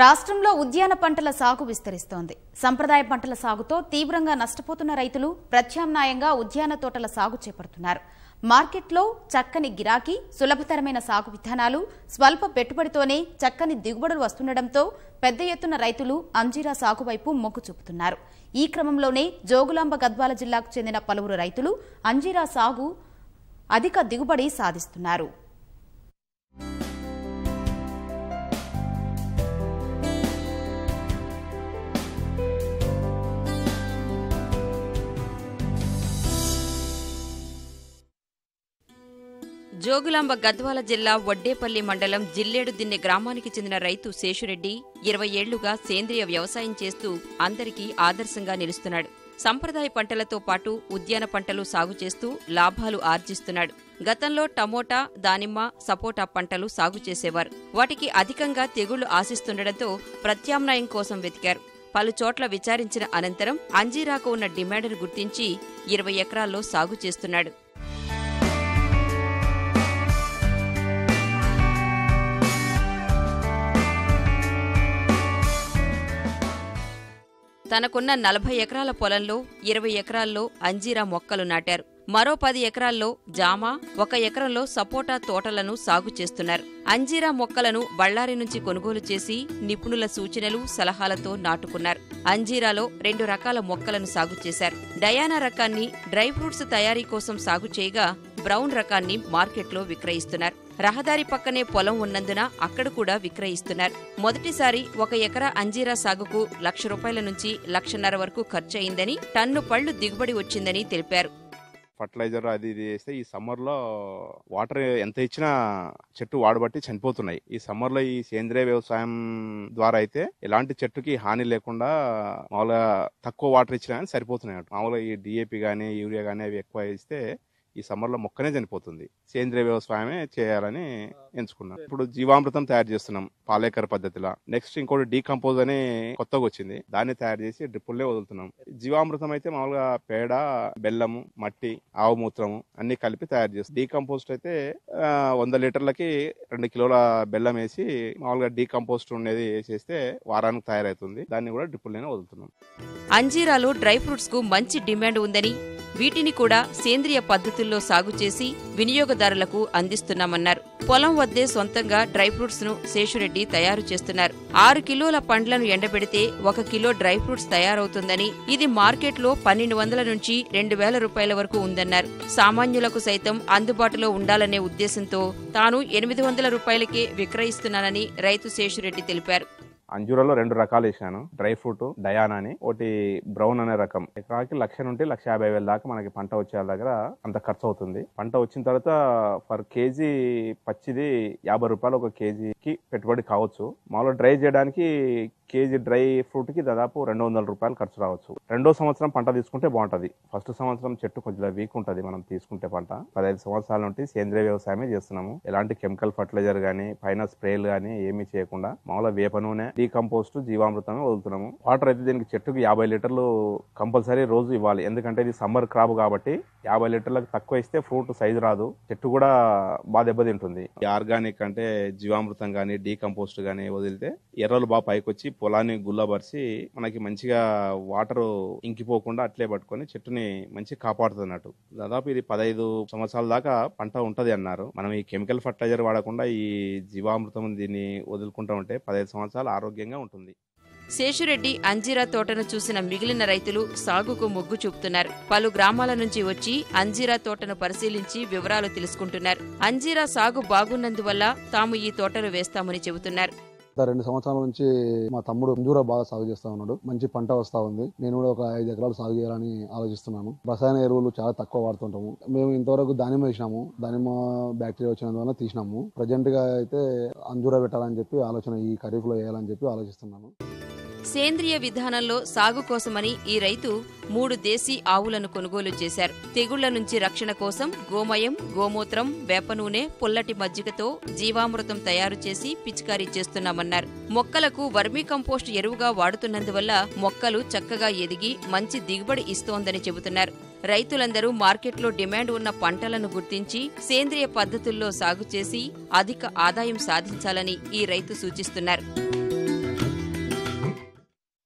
రాష్ట్రంలో ఉద్యాన పంటల సాగు విస్తరిస్తోంది. సంప్రదాయ పంటల సాగుతో తీవ్రంగా నష్టపోతున్న రైతులు ప్రత్యామ్నాయంగా ఉద్యాన తోటల సాగు చేపడుతున్నారు. మార్కెట్లో చక్కని గిరాకీ సులభతరమైన సాగు విధానాలు స్వల్ప పెట్టుబడితోనే చక్కని దిగుబడులు వస్తుండటంతో పెద్ద ఎత్తున రైతులు అంజీరా సాగు వైపు మొగ్గు చూపుతున్నారు. ఈ క్రమంలోనే జోగులాంబ గద్వాల జిల్లాకు చెందిన పలువురు రైతులు అంజీరా సాగు అధిక దిగుబడి సాధిస్తున్నారు. జోగులాంబ గద్వాల జిల్లా వడ్డేపల్లి మండలం జిల్లేడు దిన్నె గ్రామానికి చెందిన రైతు శేషురెడ్డి ఇరవై ఏళ్ళుగా సేంద్రియ వ్యవసాయం చేస్తూ అందరికీ ఆదర్శంగా నిలుస్తున్నాడు. సంప్రదాయ పంటలతో పాటు ఉద్యాన పంటలు సాగు చేస్తూ లాభాలు ఆర్జిస్తున్నాడు. గతంలో టమోటా దానిమ్మ సపోటా పంటలు సాగు చేసేవారు. వాటికి అధికంగా తెగుళ్ళు ఆశిస్తుండటంతో ప్రత్యామ్నాయం కోసం వెతికారు. పలు చోట్ల విచారించిన అనంతరం అంజీరాకు ఉన్న డిమాండ్ను గుర్తించి ఇరవై ఎకరాల్లో సాగు చేస్తున్నాడు. తనకున్న నలభై ఎకరాల పొలంలో ఇరవై ఎకరాల్లో అంజీరా మొక్కలు నాటారు. మరో పది ఎకరాల్లో జామ ఒక ఎకరంలో సపోటా తోటలను సాగు చేస్తున్నారు. అంజీరా మొక్కలను బళ్ళారి నుంచి కొనుగోలు చేసి నిపుణుల సూచనలు సలహాలతో నాటుకున్నారు. అంజీరాలో రెండు రకాల మొక్కలను సాగు చేశారు. డయానా రకాన్ని డ్రై ఫ్రూట్స్ తయారీ కోసం సాగు చేయగా బ్రౌన్ రకాన్ని మార్కెట్లో విక్రయిస్తున్నారు. రహదారి పక్కనే పొలం ఉన్నందున అక్కడ కూడా విక్రయిస్తున్నారు. మొదటిసారి ఒక ఎకరా అంజీరా సాగుకు లక్ష రూపాయల నుంచి లక్షన్నర వరకు ఖర్చయిందని టన్ను పళ్ళు దిగుబడి వచ్చిందని తెలిపారు. ఫర్టిలైజర్ అది ఇది వేస్తే ఈ సమ్మర్లో వాటర్ ఎంత ఇచ్చినా చెట్టు వాడబట్టి చనిపోతున్నాయి. ఈ సమ్మర్లో ఈ సేంద్రియ వ్యవసాయం ద్వారా అయితే ఎలాంటి చెట్టుకి హాని లేకుండా మామూలుగా తక్కువ వాటర్ ఇచ్చినా కానీ సరిపోతున్నాయి మామూలుగా ఈ డిఏపి కానీ యూరియా కానీ అవి ఎక్కువ ఇస్తే ఈ సమ్మర్లో మొక్కనే చనిపోతుంది. సేంద్రియ వ్యవసాయమే చేయాలని ఎంచుకున్నాం. ఇప్పుడు జీవామృతం తయారు చేస్తున్నాం పాలేకర పద్ధతిలో. నెక్స్ట్ ఇంకోటి డీకంపోజ్ అని కొత్తగా వచ్చింది. దాన్ని తయారు చేసి డ్రిప్పుల్లే వదులుతున్నాం. జీవామృతం అయితే మామూలుగా పేడ బెల్లము మట్టి ఆవు మూత్రము అన్ని కలిపి తయారు చేస్తాం. డీకంపోస్ట్ అయితే వంద లీటర్లకి రెండు కిలోల బెల్లం వేసి మామూలుగా డీకంపోస్ట్ ఉండేది వేసేస్తే వారానికి తయారవుతుంది. దాన్ని కూడా డ్రిప్పుల్లోనే వదులుతున్నాం. అంజీరాలో డ్రై ఫ్రూట్స్కు మంచి డిమాండ్ ఉందని వీటిని కూడా సేంద్రియ పద్ధతుల్లో సాగు చేసి వినియోగదారులకు అందిస్తున్నామన్నారు. పొలం వద్దే సొంతంగా డ్రై ఫ్రూట్స్ను శేషురెడ్డి తయారు చేస్తున్నారు. ఆరు కిలోల పండ్లను ఎండబెడితే ఒక కిలో డ్రై ఫ్రూట్స్ తయారవుతుందని ఇది మార్కెట్లో పన్నెండు వందల నుంచి రెండు వేల రూపాయల వరకు ఉందన్నారు. సామాన్యులకు సైతం అందుబాటులో ఉండాలనే ఉద్దేశంతో తాను ఎనిమిది వందల రూపాయలకే విక్రయిస్తున్నానని రైతు శేషురెడ్డి తెలిపారు. అంజూరాలో రెండు రకాలు వేసాను. డ్రై ఫ్రూట్ డయానా అని ఒకటి బ్రౌన్ అనే రకం. ఎకరాకి లక్ష నుండి లక్ష యాభై వేల దాకా మనకి పంట వచ్చే దగ్గర అంత ఖర్చు అవుతుంది పంట వచ్చిన తర్వాత పర్ కేజీ పచ్చిది యాభై రూపాయలు ఒక కేజీకి పెట్టుబడి కావచ్చు. మామూలుగా డ్రై చేయడానికి కేజీ డ్రై ఫ్రూట్కి దాదాపు రెండు వందల రూపాయలు ఖర్చు రావచ్చు. రెండో సంవత్సరం పంట తీసుకుంటే బాగుంటుంది ఫస్ట్ సంవత్సరం చెట్టు కొంచెం వీక్ ఉంటుంది మనం తీసుకుంటే పంట. పదహైదు సంవత్సరాల నుండి సేంద్రియ వ్యవసాయమే చేస్తున్నాము. ఎలాంటి కెమికల్ ఫర్టిలైజర్ కానీ పైన స్ప్రేలు కానీ ఏమీ చేయకుండా మామూలుగా వేప నూనె డీకంపోస్ట్ జీవామృతమే వదులుతున్నాము. వాటర్ అయితే దీనికి చెట్టుకు యాభై లీటర్లు కంపల్సరీ రోజు ఇవ్వాలి. ఎందుకంటే ఇది సమ్మర్ క్రాప్ కాబట్టి యాభై లీటర్లకు తక్కువ ఇస్తే ఫ్రూట్ సైజు రాదు. చెట్టు కూడా బాగా దెబ్బతింటుంది. ఆర్గానిక్ అంటే జీవామృతం గానీ డీకంపోస్ట్ కానీ వదిలితే ఎర్రలు బాగా పైకి వచ్చి పొలాన్ని గుల్లబరిచి మనకి మంచిగా వాటర్ ఇంకిపోకుండా అట్లే పట్టుకొని చెట్టుని మంచిగా కాపాడుతుంది అన్నట్టు దాదాపు ఇది పదహైదు సంవత్సరాల దాకా పంట ఉంటది అన్నారు. మనం ఈ కెమికల్ ఫర్టిలైజర్ వాడకుండా ఈ జీవామృతం దీన్ని వదులుకుంటా ఉంటే పదహైదు సంవత్సరాలు ఆరోగ్యంగా ఉంటుంది. శేషురెడ్డి అంజీరా తోటను చూసిన మిగిలిన రైతులు సాగుకు మొగ్గు చూపుతున్నారు. పలు గ్రామాల నుంచి వచ్చి అంజీరా తోటను పరిశీలించి వివరాలు తెలుసుకుంటున్నారు. అంజీరా సాగు బాగున్నందువల్ల తాము ఈ తోటలు వేస్తామని చెబుతున్నారు. రెండు సంవత్సరాల నుంచి మా తమ్ముడు అంజూరా బాగా సాగు చేస్తా ఉన్నాడు. మంచి పంట వస్తా ఉంది. నేను కూడా ఒక ఐదు ఎకరాలు సాగు చేయాలని ఆలోచిస్తున్నాను. రసాయన ఎరువులు చాలా తక్కువ వాడుతుంటాము. మేము ఇంతవరకు దానిమ్మ వేసినాము. దానిమ్మ బ్యాక్టీరియా వచ్చినందువల్ల తీసినాము. ప్రజెంట్గా అయితే అంజూరా పెట్టాలని చెప్పి ఆలోచన ఈ ఖరీఫ్లో వేయాలని చెప్పి ఆలోచిస్తున్నాను. సేంద్రియ విధానంలో సాగు కోసమని ఈ రైతు మూడు దేశీ ఆవులను కొనుగోలు చేశారు. తెగుళ్ళ నుంచి రక్షణ కోసం గోమయం గోమూత్రం వేప నూనె పుల్లటి మజ్జిగతో జీవామృతం తయారు చేసి పిచికారీ చేస్తున్నామన్నారు. మొక్కలకు వర్మీ కంపోస్ట్ ఎరువుగా వాడుతున్నందువల్ల మొక్కలు చక్కగా ఎదిగి మంచి దిగుబడి ఇస్తోందని చెబుతున్నారు. రైతులందరూ మార్కెట్లో డిమాండ్ ఉన్న పంటలను గుర్తించి సేంద్రియ పద్ధతుల్లో సాగు చేసి అధిక ఆదాయం సాధించాలని ఈ రైతు సూచిస్తున్నారు.